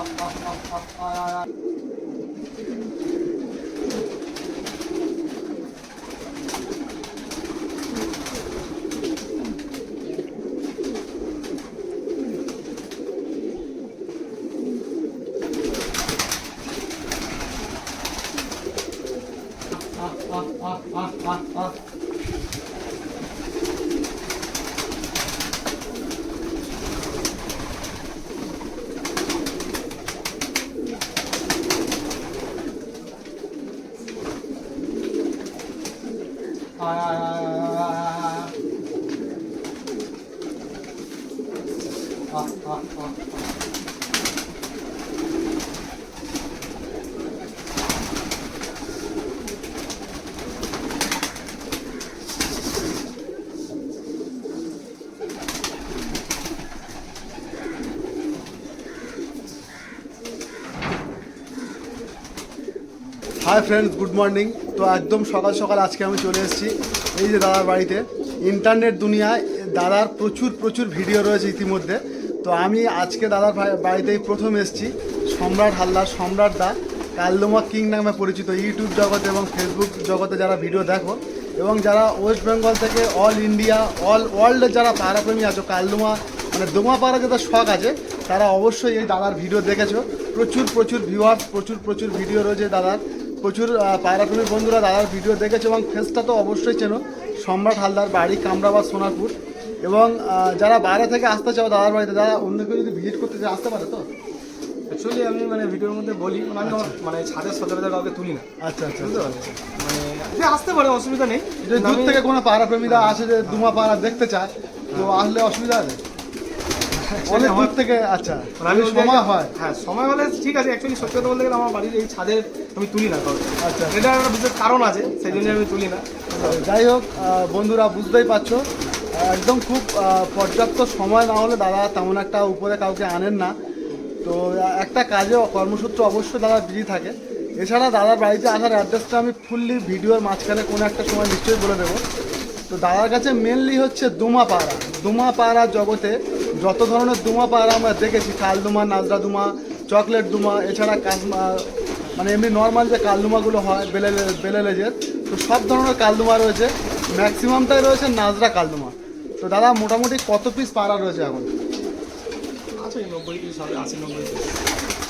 Ah, ah, ah, ah, ah. Hi friends good morning তো একদম সকাল সকাল আজকে আমি চলে এসেছি এই যে দাদার বাড়িতে। ইন্টারনেট দুনিয়ায় দাদার প্রচুর প্রচুর ভিডিও রয়েছে ইতিমধ্যে। তো আমি আজকে দাদার বাড়িতেই প্রথম এসেছি, সম্রাট হালদার, সম্রাট দা, কালদমা কিং নামে পরিচিত ইউটিউব জগতে এবং ফেসবুক জগতে যারা ভিডিও দেখো, এবং যারা ওয়েস্ট বেঙ্গল থেকে অল ইন্ডিয়া অল ওয়ার্ল্ডের যারা পাড়াপ্রেমী আছো, কালদমা মানে দোমা পাড়া যাদের শখ আছে, তারা অবশ্যই এই দাদার ভিডিও দেখেছ। প্রচুর প্রচুর ভিউয়ার্স প্রচুর প্রচুর ভিডিও রয়েছে দাদার। প্রচুর পায়রাপ্রেমী বন্ধুরা দাদার ভিডিও দেখেছে এবং ফেসটা তো অবশ্যই চেনো। সম্রাট হালদার বাড়ি কামরাবাদ সোনারপুর। এবং যারা বাইরে থেকে আসতে চাও দাদার বাড়িতে যারা অন্য কেউ যদি ভিজিট করতে চায় আসতে পারে তো? অ্যাকচুয়ালি আমি মানে ভিডিওর মধ্যে বলি মানে আমি মানে ছাদের সচরাচর কাউকে তুলি না। আচ্ছা আচ্ছা। বুঝতে পারলে? মানে আসতে পারে অসুবিধা নেই। যদি দূর থেকে কোনো পায়রাপ্রেমীরা আসে যে দুমা পায়রা দেখতে চায় তো আসলে অসুবিধা আছে। অনেক দূর থেকে আচ্ছা মানে আমি সময় হয়। হ্যাঁ সময় হলে ঠিক আছে অ্যাকচুয়ালি সত্যি কথা বলতে গেলে আমার বাড়ির এই ছাদের আমি তুলি না কাউকে। আচ্ছা। এটা একটা বিশেষ কারণ আছে সেই জন্য আমি তুলি না। যাই হোক বন্ধুরা বুঝতেই পারছ একদম খুব পর্যাপ্ত সময় না হলে দাদা তেমন একটা উপরে কাউকে আনেন না। তো একটা কাজে কর্মসূত্র অবশ্যই দাদা বিজি থাকে। এছাড়া দাদার বাড়িতে আসার অ্যাড্রেসটা আমি ফুললি ভিডিওর মাঝখানে কোনো একটা সময় নিশ্চয়ই বলে দেবো। তো দাদার কাছে মেনলি হচ্ছে দুমা পাড়া দুমা পাড়া জগতে যত ধরনের দুমা পাড়া আমরা দেখেছি কাল দুমা নাজরা দুমা চকলেট দুমা এছাড়া কাজমা মানে এমনি নর্মাল যে কালদুমাগুলো হয় বেলে বেলে লেজের তো সব ধরনের কালদুমা রয়েছে। ম্যাক্সিমামটাই রয়েছে নাজরা কালদুমা তো দাদা, মোটামুটি কত পিস পাড়া রয়েছে এখন?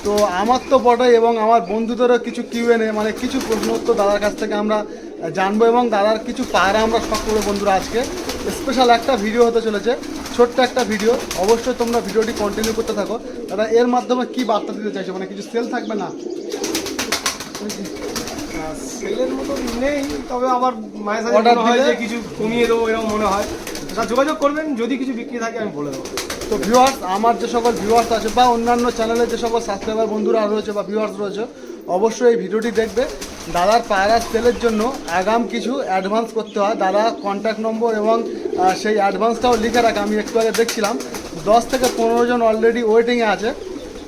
তো আমার তো বটেই এবং আমার বন্ধুদেরও কিছু কিউএনএ মানে কিছু প্রশ্ন উত্তর দাদার কাছ থেকে আমরা জানব এবং দাদার কিছু পায়রা আমরা শখ করব বন্ধুরা আজকে। স্পেশাল একটা ভিডিও হতে চলেছে, ছোট্ট একটা ভিডিও অবশ্যই তোমরা ভিডিওটি কন্টিনিউ করতে থাকো। দাদা, এর মাধ্যমে কি বার্তা দিতে চাইছো? মানে কিছু সেল থাকবে না? সেলের মতো নেই তবে আমার মায়ের সাথে মনে হয় যে কিছু কমিয়ে দেবো এরকম মনে হয়। তা যোগাযোগ করবেন যদি কিছু বিক্রি থাকে আমি বলে দেবো। তো ভিউয়ার্স আমার যে সকল ভিউয়ার্স আছে বা অন্যান্য চ্যানেলের যে সকল সাবস্ক্রাইবার বন্ধুরা রয়েছে বা ভিউয়ার্স রয়েছে অবশ্যই এই ভিডিওটি দেখবে। দাদার পায়রা সেলের জন্য আগাম কিছু অ্যাডভান্স করতে হয়। দাদা কন্ট্যাক্ট নম্বর এবং সেই অ্যাডভান্সটাও লিখে রাখা। আমি একটু আগে দেখছিলাম দশ থেকে পনেরো জন অলরেডি ওয়েটিংয়ে আছে।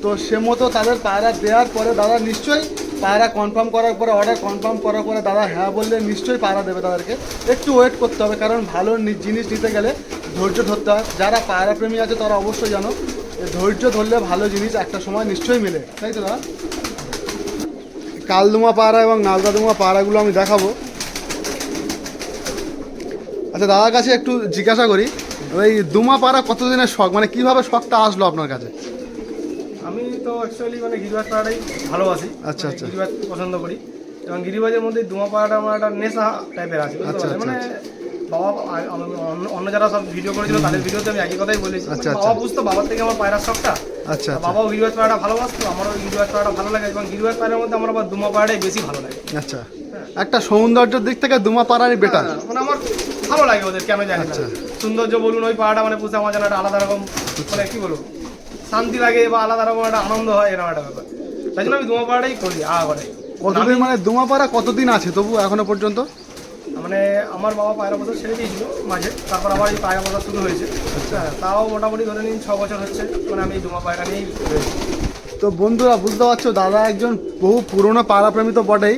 তো সে মতো তাদের পায়রা দেওয়ার পরে দাদা নিশ্চয়ই পায়রা কনফার্ম করার পরে অর্ডার কনফার্ম করার পরে দাদা হ্যাঁ বললে নিশ্চয়ই পায়রা দেবে তাদেরকে। একটু ওয়েট করতে হবে, কারণ ভালো জিনিস নিতে গেলে ধৈর্য ধরতে হয়। যারা পায়রা প্রেমী আছে তারা অবশ্যই জানো ধৈর্য ধরলে ভালো জিনিস একটা সময় নিশ্চয়ই মিলে। তাই তো দাদা? কালদুমা পাড়া এবং নালদাদুমা পাড়াগুলো আমি দেখাবো। আচ্ছা দাদার কাছে একটু জিজ্ঞাসা করি, ওই দুমা পাড়া কতদিনের শখ? মানে কীভাবে শখটা আসলো আপনার কাছে? আমি তো অ্যাকচুয়ালি মানে গিরিবাজ পাড়াটাই ভালোবাসি। আচ্ছা, মানে আচ্ছা। গিরিবাজ পছন্দ করি। এবং গিরিবাজের মধ্যে দুমা পাড়াটা আমার একটা নেশা টাইপের আছে আচ্ছা, আচ্ছা, মানে বাবা অন্য- যারা সব ভিডিও করেছিল তাদের ভিডিওতে আমি একই কথাই বলেছি। আচ্ছা, মানে আচ্ছা। বাবা বুঝতো বাবার থেকে আমার পায়রার শখটা। আচ্ছা বাবাও গিরিবাজ পাড়াটা ভালোবাসতো আমারও গিরিবাজ পাড়াটা ভালো লাগে। এবং গিরিবাজ পাড়ার মধ্যে আমার আবার দুমা পাড়াটাই বেশি ভালো লাগে। আচ্ছা। একটা সৌন্দর্যের দিক থেকে দুমা পাড়ারই বেটার হ্যাঁ, মানে আমার ভালো লাগে ওদের কেন জানি না। সৌন্দর্য বলুন ওই পাড়াটা মানে পুষে আমার যেন একটা আলাদা রকম। মানে কি বলব? শান্তি লাগে বা আলাদা রকম একটা আনন্দ হয় এরকম একটা ব্যাপার। তাই জন্য আমি দুমা পাড়াটাই করি আ করে। কতদিন মানে দুমাপাড়া কতদিন আছে তবু এখনও পর্যন্ত? মানে আমার বাবা পায়রা বছর ছেড়ে দিয়েছিল মাঝে তারপর আবার এই পায়রা বছর শুরু হয়েছে। হ্যাঁ তাও মোটামুটি ধরে নিন ছ বছর হচ্ছে মানে আমি দুমা পায়রা নিয়েই তো বন্ধুরা বুঝতে পারছ দাদা একজন বহু পুরনো পাড়াপ্রেমী তো বটেই।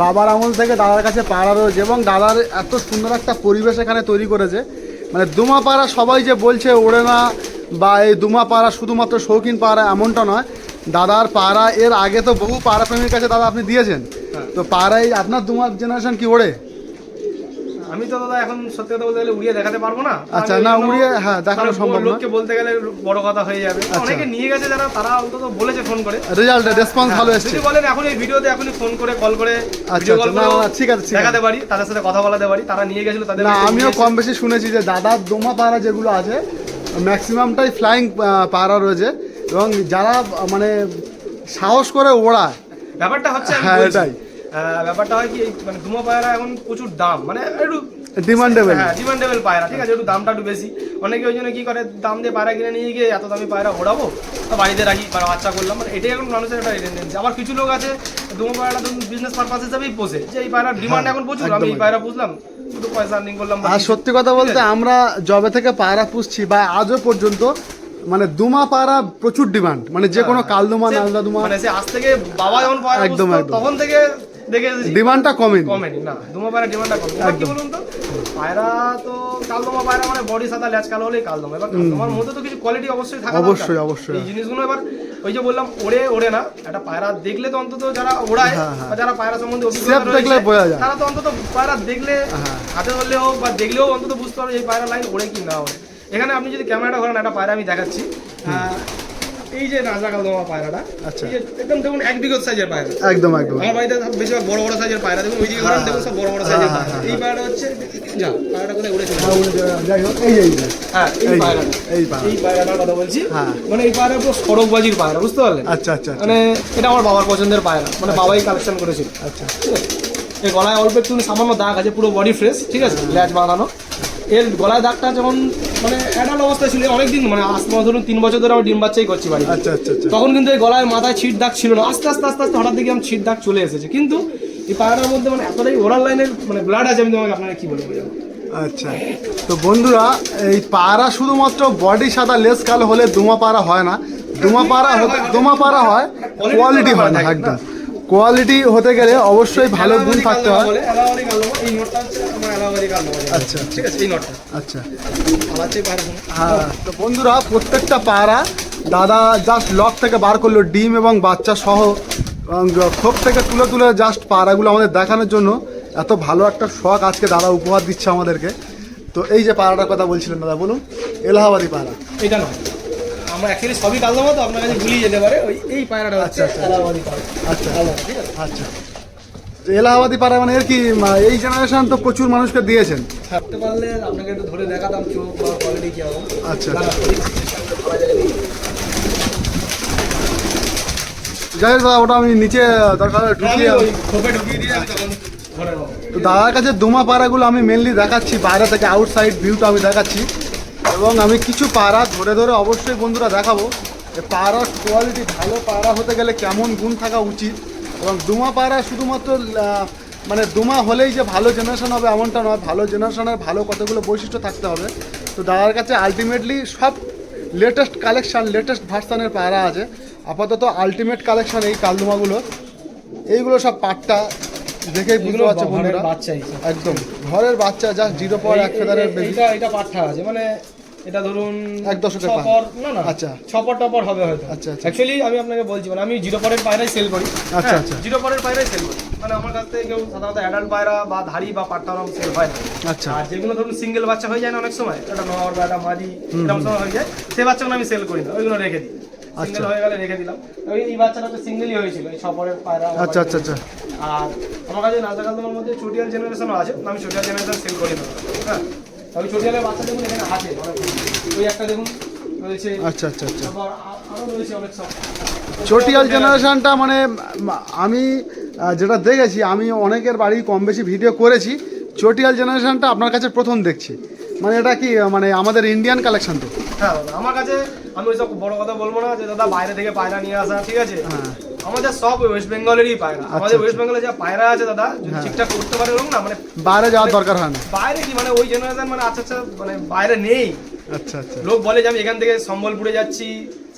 বাবার আমল থেকে দাদার কাছে পাড়া রয়েছে এবং দাদার এত সুন্দর একটা পরিবেশ এখানে তৈরি করেছে। মানে দুমা পাড়া সবাই যে বলছে ওড়ে না বা এই দুমা পাড়া শুধুমাত্র শৌখিন পাড়া এমনটা নয়। দাদার পাড়া এর আগে তো বহু পাড়াপ্রেমীর কাছে দাদা আপনি দিয়েছেন। হ্যাঁ। তো পাড়ায় আপনার দুমা জেনারেশন কি ওড়ে আমি তো দাদা এখন সত্যি কথা বলতে গেলে উড়িয়ে দেখাতে পারব না। আচ্ছা, না, উড়িয়ে, হ্যাঁ, দেখানো সম্ভব না। লোককে বলতে গেলে বড় কথা হয়ে যাবে। আচ্ছা। অনেকে নিয়ে গেছে যারা তারা অন্তত বলেছে ফোন করে। রেজাল্ট রেসপন্স ভালো হ্যাঁ, এসছে। যদি বলেন এখন এই ভিডিওতে এখনই ফোন করে কল করে ভিডিও কল করে ঠিক আছে, ঠিক দেখাতে পারি তাদের সাথে কথা বলাতে পারি তারা নিয়ে গেছিল তাদের না আমিও কম বেশি শুনেছি যে দাদার দোমা পাড়া যেগুলো আছে ম্যাক্সিমামটাই ফ্লাইং পাড়া রয়েছে এবং যারা মানে সাহস করে ওড়ায় ব্যাপারটা হচ্ছে হ্যাঁ, এটাই। ব্যাপারটা হয় কি মানে ধুমো পায়রা এখন প্রচুর দাম মানে একটু ডিমান্ডেবল হ্যাঁ ডিমান্ডেবল পায়রা ঠিক আছে একটু দামটা একটু বেশি। অনেকে ওই জন্য কি করে দাম দিয়ে পায়রা কিনে নিয়ে গিয়ে এত দামি পায়রা ওড়াবো তো বাড়িতে রাখি বা বাচ্চা করলাম মানে এটাই এখন মানুষের একটা টেন্ডেন্সি আবার কিছু লোক আছে দুমো পায়রাটা বিজনেস পারপাস হিসাবেই পোষে যে এই পায়রার ডিমান্ড এখন প্রচুর আমি এই পায়রা পুষলাম শুধু পয়সা আর্নিং করলাম আর সত্যি কথা বলতে আমরা জবে থেকে পায়রা পুষছি বা আজও পর্যন্ত মানে দুমা পায়রা প্রচুর ডিমান্ড মানে যে কোনো কালদুমা সে- নালদা দুমা মানে সে আজ থেকে বাবা যখন পায়রা একদম। তখন থেকে দেখে ডিমান্ডটা কমেনি। কমেনি না দুমা পায়রা ডিমান্ডটা কম এবার কি বলুন তো পায়রা তো কালদমা পায়রা মানে বডি সাদা ল্যাচ কালো হলেই কালদমা। এবার কালদমার মধ্যে তো কিছু কোয়ালিটি অবশ্যই থাকা অবশ্যই, অবশ্যই। এই জিনিসগুলো এবার ওই যে বললাম ওড়ে ওড়ে না। একটা পায়রা দেখলে তো অন্তত যারা ওড়ায় হ্যাঁ, হ্যাঁ। বা যারা পায়রা সম্বন্ধে অভিজ্ঞতা দেখলে বোঝা যায়। তারা তো অন্তত পায়রা দেখলে হ্যাঁ। হাতে ধরলে হোক বা দেখলেও অন্তত বুঝতে পারবে এই পায়রা লাইন ওড়ে কি না ওড়ে। এখানে আপনি যদি ক্যামেরাটা ধরেন একটা পায়রা আমি দেখাচ্ছি। এই যে কালদমা পায়রাটা আচ্ছা। একদম দেখুন এক বিগত সাইজের পায়রা। একদম একদম। আমার বাড়িতে বেশিরভাগ বড় বড় সাইজের পায়রা দেখুন ওইদিকে ধরেন দেখুন সব বড় বড় সাইজের হ্যাঁ, পায়রা। এই পায়রাটা হচ্ছে যা পায়রাটা কোথায় হ্যাঁ। যাই হোক, এই হ্যাঁ এই এই পায়রা। এই পায়রাটার কথা বলছি। হ্যাঁ। মানে এই পায়রা পুরো সড়কবাজির পায়রা বুঝতে পারলেন? আচ্ছা আচ্ছা আচ্ছা। মানে এটা আমার বাবার পছন্দের পায়রা মানে বাবাই কালেকশন করেছিল। আচ্ছা। ঠিক আছে? এই গলায় অল্প একটু সামান্য দাগ আছে পুরো বডি ফ্রেশ ঠিক আছে? ল্যাচ বাঁধানো। এর গলায় দাগটা যেমন মানে অ্যাডাল অবস্থায় ছিল অনেকদিন মানে আজ ধরুন তিন বছর ধরে আমার ডিম বাচ্চাই করছি বাড়ি আচ্ছা আচ্ছা আচ্ছা। তখন কিন্তু এই গলায় মাথায় ছিট দাগ ছিল না। আস্তে আস্তে আস্তে আস্তে হঠাৎ দেখি আমার ছিট দাগ চলে এসেছে। কিন্তু এই পায়রার মধ্যে মানে এতটাই ওরাল লাইনের মানে ব্লাড আছে আমি তোমাকে আপনাকে কি বলব বোঝাবো? আচ্ছা। তো বন্ধুরা এই পাড়া শুধুমাত্র বডি সাদা লেস কালো হলে দুমা পাড়া হয় না। দুমা হতে দুমা পাড়া হয় কোয়ালিটি হয় না একদম। কোয়ালিটি হতে গেলে অবশ্যই ভালো গুণ থাকতে হয় এই নোটটা হচ্ছে। আচ্ছা। ঠিক আছে এই নোটটা আচ্ছা। হ্যাঁ তো বন্ধুরা প্রত্যেকটা পাড়া দাদা জাস্ট লক থেকে বার করল ডিম এবং বাচ্চা সহ খোপ থেকে তুলে তুলে জাস্ট পাড়াগুলো আমাদের দেখানোর জন্য এত ভালো একটা শখ আজকে দাদা উপহার দিচ্ছে আমাদেরকে তো এই যে পাড়াটার কথা বলছিলেন দাদা বলুন এলাহাবাদি পাড়া এটা নয় আমরা অ্যাকচুয়ালি সবই কালদমা তো আপনার কাছে ভুলিয়ে যেতে পারে। ওই এই পায়রাটা আচ্ছা, আচ্ছা। এলাহাবাদি আচ্ছা আচ্ছা। এলাহাবাদি পাড়া মানে এর কি এই জেনারেশন তো প্রচুর মানুষকে দিয়েছেন। থাকতে পারলে আপনাকে একটু ধরে দেখাতাম চোখ বা কোয়ালিটি কি আচ্ছা যাই হোক দাদা ওটা আমি নিচে দরকার ঢুকিয়ে খোপে ঢুকিয়ে দিয়ে তখন তো দাদার কাছে দুমা পাড়াগুলো আমি মেনলি দেখাচ্ছি বাইরে থেকে আউটসাইড ভিউটা আমি দেখাচ্ছি। এবং আমি কিছু পাড়া ধরে ধরে অবশ্যই বন্ধুরা দেখাবো যে পাড়ার কোয়ালিটি ভালো পাড়া হতে গেলে কেমন গুণ থাকা উচিত এবং দুমা পাড়া শুধুমাত্র মানে দুমা হলেই যে ভালো জেনারেশন হবে এমনটা নয়, ভালো জেনারেশনের ভালো কতগুলো বৈশিষ্ট্য থাকতে হবে। তো দাদার কাছে আলটিমেটলি সব লেটেস্ট কালেকশান লেটেস্ট ভার্সানের পায়রা আছে। আপাতত আলটিমেট কালেকশান এই কালদুমাগুলো। এইগুলো সব পাট্টা দেখেই বুঝতে ঘরের বন্ধুরা? বাচ্চা একদম। ঘরের বাচ্চা জাস্ট জিরো পয়েন্ট এক ফেদারের বেবি এইটা এটা পাঠা আছে মানে এটা ধরুন এক দশকের পর না না আচ্ছা। ছপর টপর হবে হয়তো। আচ্ছা, আচ্ছা। অ্যাকচুয়ালি আমি আপনাকে বলছি মানে আমি জিরো পরের পায়রাই সেল করি। আচ্ছা, হ্যাঁ, আচ্ছা। জিরো পরের পায়রাই সেল করি। মানে আমার কাছ থেকে কেউ সাধারণত অ্যাডাল্ট পায়রা বা ধাড়ি বা পাট্টা রকম সেল হয় না। আচ্ছা। আর যেগুলো ধরুন সিঙ্গেল বাচ্চা হয়ে যায় না অনেক সময় একটা নর বা একটা মাদি এরকম সময় হয়ে যায় সেই বাচ্চাগুলো আমি সেল করি না ওইগুলো রেখে দিই। আচ্ছা। সিঙ্গেল হয়ে গেলে রেখে দিলাম। ওই এই বাচ্চাটা তো সিঙ্গেলই হয়েছিল এই ছপরের পায়রা আচ্ছা আচ্ছা আচ্ছা। আর আমার কাছে না নাজাকাল তোমার মধ্যে চটিয়াল জেনারেশনও আছে আমি চটিয়াল জেনারেশন সেল করি না। হ্যাঁ? তবে চটিয়ালের বাচ্চা দেখুন এখানে আছে ওই একটা দেখুন রয়েছে। আচ্ছা আচ্ছা আচ্ছা। তারপর রয়েছে অনেক সব। চটিয়াল জেনারেশনটা মানে আমি যেটা দেখেছি আমি অনেকের বাড়ি কম বেশি ভিডিও করেছি। চটিয়াল জেনারেশনটা আপনার কাছে প্রথম দেখছি। মানে এটা কি মানে আমাদের ইন্ডিয়ান কালেকশন তো? হ্যাঁ আমার কাছে আমি ওইসব বড় কথা বলব না যে দাদা বাইরে থেকে পায়রা নিয়ে আসা ঠিক আছে? হ্যাঁ। আমাদের সব ওয়েস্ট বেঙ্গলেরই পায়রা। আমাদের আচ্ছা। ওয়েস্ট বেঙ্গলে যা পায়রা আছে দাদা যদি হ্যাঁ। ঠিকঠাক করতে পারে না মানে বাইরে যাওয়ার দরকার হয় না। বাইরে কি মানে ওই জেনারেশন মানে আচ্ছা আচ্ছা মানে বাইরে নেই। আচ্ছা আচ্ছা। লোক বলে যে আমি এখান থেকে সম্বলপুরে যাচ্ছি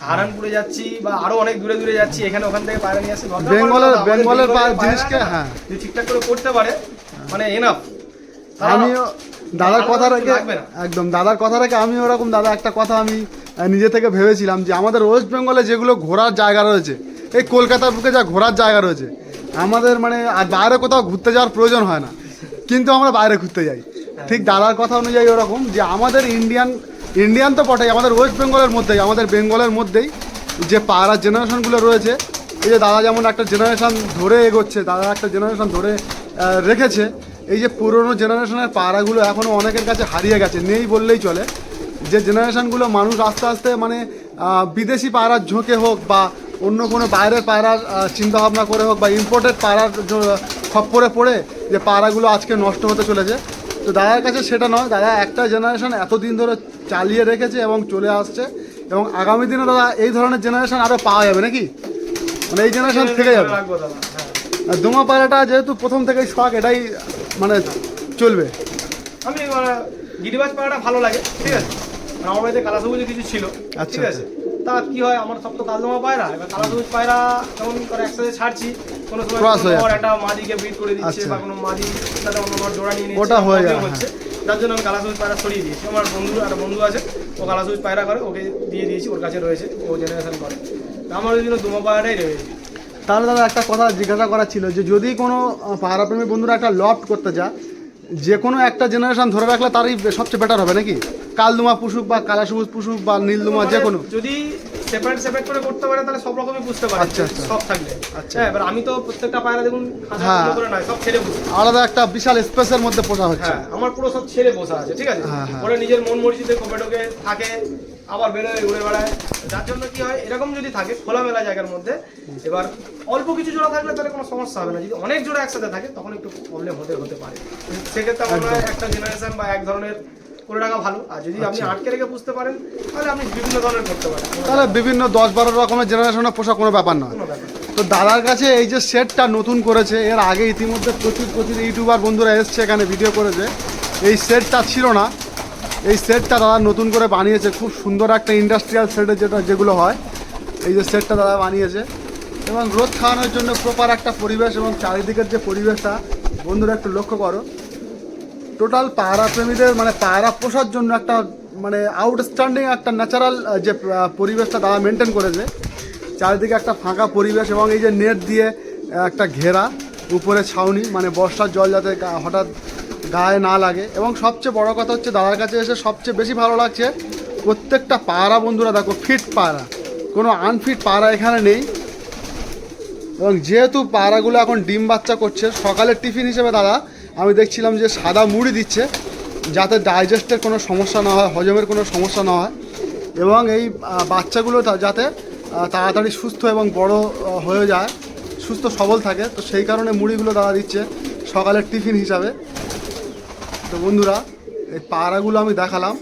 সাহারানপুরে যাচ্ছি বা আরও অনেক দূরে দূরে যাচ্ছি এখানে ওখান থেকে পায়রা নিয়ে আসি। বেঙ্গলের- বেঙ্গলের জিনিসকে, হ্যাঁ। যদি ঠিকঠাক করে করতে পারে মানে এনাফ আমিও দাদার কথা রেখে একদম দাদার কথা রেখে আমি ওরকম দাদা একটা কথা আমি নিজে থেকে ভেবেছিলাম যে আমাদের ওয়েস্ট বেঙ্গলে যেগুলো ঘোরার জায়গা রয়েছে এই কলকাতার বুকে যা ঘোরার জায়গা রয়েছে, আমাদের মানে আর বাইরে কোথাও ঘুরতে যাওয়ার প্রয়োজন হয় না। কিন্তু আমরা বাইরে ঘুরতে যাই। ঠিক দাদার কথা অনুযায়ী ওরকম যে আমাদের ইন্ডিয়ান ইন্ডিয়ান তো বটেই, আমাদের ওয়েস্ট বেঙ্গলের মধ্যেই, আমাদের বেঙ্গলের মধ্যেই যে পাড়ার জেনারেশনগুলো রয়েছে, এই যে দাদা যেমন একটা জেনারেশন ধরে এগোচ্ছে, দাদা একটা জেনারেশন ধরে রেখেছে, এই যে পুরোনো জেনারেশনের পাড়াগুলো এখনও অনেকের কাছে হারিয়ে গেছে, নেই বললেই চলে। যে জেনারেশনগুলো মানুষ আস্তে আস্তে মানে বিদেশি পায়রার ঝোঁকে হোক বা অন্য কোনো বাইরের পায়রার আহ, চিন্তাভাবনা করে হোক বা ইম্পোর্টেড পায়রার খপ্পরে পড়ে যে পায়রাগুলো আজকে নষ্ট হতে চলেছে। তো দাদার কাছে সেটা নয় দাদা একটা জেনারেশন এতদিন ধরে চালিয়ে রেখেছে এবং চলে আসছে এবং আগামী দিনে দাদা এই ধরনের জেনারেশন আরও পাওয়া যাবে নাকি? মানে এই জেনারেশন থেকে যাবে। আর দোমা পায়রাটা যেহেতু প্রথম থেকেই শখ এটাই মানে চলবে। আমি গিরিবাজ পায়রাটা ভালো লাগে ঠিক আছে? আমার বাড়িতে কালা সবুজ কিছু ছিল আচ্ছা, ঠিক আছে? তা কি হয়? আমার সব তো কালদমা পায়রা এবার কালা সবুজ পায়রা কেমন করে একসাথে ছাড়ছি কোনো সময় যাচ্ছে। একটা মাদিকে বিট করে দিচ্ছে আচ্ছা। বা কোনো মাদি সাথে অন্য কোনো জোড়া নিয়ে ওটা হয়ে হ্যাঁ। হচ্ছে। যার জন্য আমি কালা সবুজ পায়রা সরিয়ে দিয়েছি। আমার বন্ধু একটা বন্ধু আছে ও কালা সবুজ পায়রা করে ওকে দিয়ে দিয়েছি ওর কাছে রয়েছে ও জেনারেশন করে। আমার ওই জন্য দুমা পায়রাটাই রয়েছে তাহলে দাদা একটা কথা জিজ্ঞাসা করা ছিল যে যদি কোনো আহ, পায়রাপ্রেমী বন্ধুরা একটা লফট করতে যা যে কোনো একটা জেনারেশন ধরে রাখলে তারই সবচেয়ে বেটার হবে নাকি? কালদুমা পুষুক বা কালা সবুজ পুষুক বা নীলদুমা যে কোনো মানে যদি সেপারেট সেপারেট করে করতে পারে তাহলে সব রকমই বুঝতে পারে। আচ্ছা, আচ্ছা। সব থাকলে। আচ্ছা। হ্যাঁ এবার আমি তো প্রত্যেকটা পায়রা দেখুন হ্যাঁ। করে নয় সব ছেড়ে বুঝি আলাদা একটা বিশাল স্পেসের মধ্যে পোষা হচ্ছে। হ্যাঁ আমার পুরো সব ছেড়ে বসা আছে ঠিক আছে? হ্যাঁ। ওরা নিজের মন মর্জিতে কোপেটোকে থাকে আবার বেরোয় ঘুরে বেড়ায়। যার জন্য কি হয় এরকম যদি থাকে খোলামেলা জায়গার মধ্যে এবার অল্প কিছু জোড়া থাকলে তাহলে কোনো সমস্যা হবে না। যদি অনেক জোড়া একসাথে থাকে তখন একটু প্রবলেম হতে হতে পারে। সেক্ষেত্রে আমার মনে হয় একটা জেনারেশন বা এক ধরনের করে রাখা ভালো। আর যদি আপনি আচ্ছা। আটকে রেখে বুঝতে পারেন তাহলে আপনি বিভিন্ন ধরনের করতে পারেন। তাহলে বিভিন্ন দশ বারো রকমের জেনারেশনে পোষা কোনো ব্যাপার নয়। তো দাদার কাছে এই যে সেটটা নতুন করেছে এর আগে ইতিমধ্যে প্রচুর প্রচুর ইউটিউবার বন্ধুরা এসছে এখানে ভিডিও করেছে। এই সেটটা ছিল না। এই সেটটা দাদা নতুন করে বানিয়েছে। খুব সুন্দর একটা ইন্ডাস্ট্রিয়াল সেটের যেটা যেগুলো হয় এই যে সেটটা দাদা বানিয়েছে। এবং রোদ খাওয়ানোর জন্য প্রপার একটা পরিবেশ এবং চারিদিকের যে পরিবেশটা বন্ধুরা একটু লক্ষ্য করো। টোটাল পায়রা প্রেমীদের মানে পায়রা পোষার জন্য একটা মানে আউটস্ট্যান্ডিং একটা ন্যাচারাল যে পরিবেশটা তারা মেনটেন করেছে। চারিদিকে একটা ফাঁকা পরিবেশ এবং এই যে নেট দিয়ে একটা ঘেরা, উপরে ছাউনি মানে বর্ষার জল যাতে হঠাৎ গায়ে না লাগে। এবং সবচেয়ে বড় কথা হচ্ছে, দাদার কাছে এসে সবচেয়ে বেশি ভালো লাগছে, প্রত্যেকটা পায়রা বন্ধুরা, দেখো ফিট পায়রা কোনো আনফিট পায়রা এখানে নেই। এবং যেহেতু পায়রাগুলো এখন ডিম বাচ্চা করছে, সকালের টিফিন হিসেবে দাদা আমি দেখছিলাম যে সাদা মুড়ি দিচ্ছে, যাতে ডাইজেস্টের কোনো সমস্যা না হয়, হজমের কোনো সমস্যা না হয়। এবং এই বাচ্চাগুলো যাতে তাড়াতাড়ি সুস্থ এবং বড় হয়ে যায়, সুস্থ সবল থাকে, তো সেই কারণে মুড়িগুলো দাদা দিচ্ছে সকালের টিফিন হিসাবে। তো বন্ধুরা, এই পাড়াগুলো আমি দেখালাম।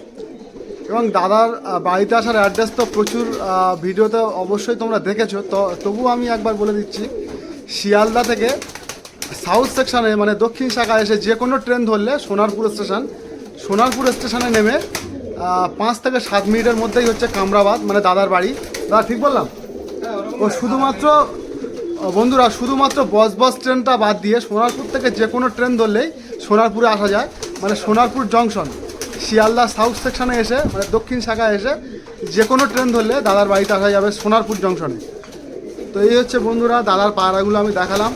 এবং দাদার বাড়িতে আসার অ্যাড্রেস তো প্রচুর ভিডিওতে অবশ্যই তোমরা দেখেছ। তো তবুও আমি একবার বলে দিচ্ছি, শিয়ালদা থেকে সাউথ সেকশানে মানে দক্ষিণ শাখা এসে যে কোনো ট্রেন ধরলে সোনারপুর স্টেশন, সোনারপুর স্টেশনে নেমে পাঁচ থেকে সাত মিনিটের মধ্যেই হচ্ছে কামরাবাদ মানে দাদার বাড়ি। দাদা, ঠিক বললাম? ও শুধুমাত্র বন্ধুরা, শুধুমাত্র বস বস ট্রেনটা বাদ দিয়ে সোনারপুর থেকে যে কোনো ট্রেন ধরলেই সোনারপুরে আসা যায়। মানে সোনারপুর জংশন, শিয়ালদা সাউথ সেকশনে এসে মানে দক্ষিণ শাখায় এসে যে কোনো ট্রেন ধরলে দাদার বাড়িতে আসা যাবে সোনারপুর জংশনে। তো এই হচ্ছে বন্ধুরা, দাদার পায়রাগুলো আমি দেখালাম।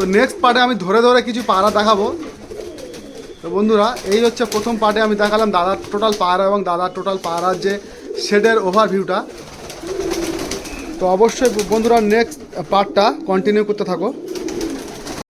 তো নেক্সট পার্টে আমি ধরে ধরে কিছু পাহারা দেখাবো। তো বন্ধুরা, এই হচ্ছে প্রথম পার্টে আমি দেখালাম দাদার টোটাল পাহারা এবং দাদার টোটাল পাহারার যে শেডের ওভারভিউটা তো অবশ্যই বন্ধুরা নেক্সট পার্টটা কন্টিনিউ করতে থাকো।